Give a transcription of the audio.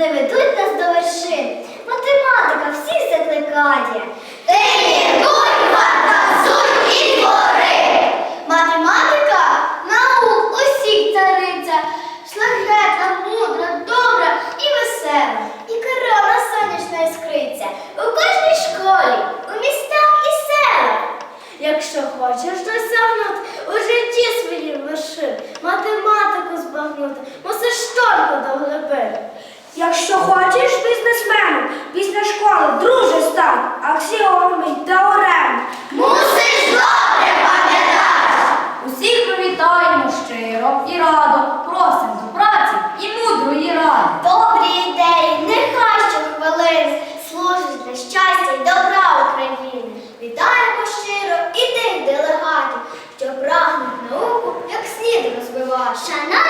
Не ведуть нас до вершин. Математика всі закликає. Тені, дурба та і твори. Математика наук усіх цариця, шляхетна, мудра, добра і весела. І корона сонячна іскриця. У кожній школі, у містах і селах. Якщо хочеш Що хочеш бізнесменом, після школи друже стань, аксіоми та теореми. Мусиш добре пам'ятати! Усіх привітаємо щиро і радо, просимо до праці і мудрої ради. Добрі ідеї, нехай що хвилин служить для щастя і добра України. Вітаємо щиро і тих делегатів, що прагнуть науку, як слід розвивати.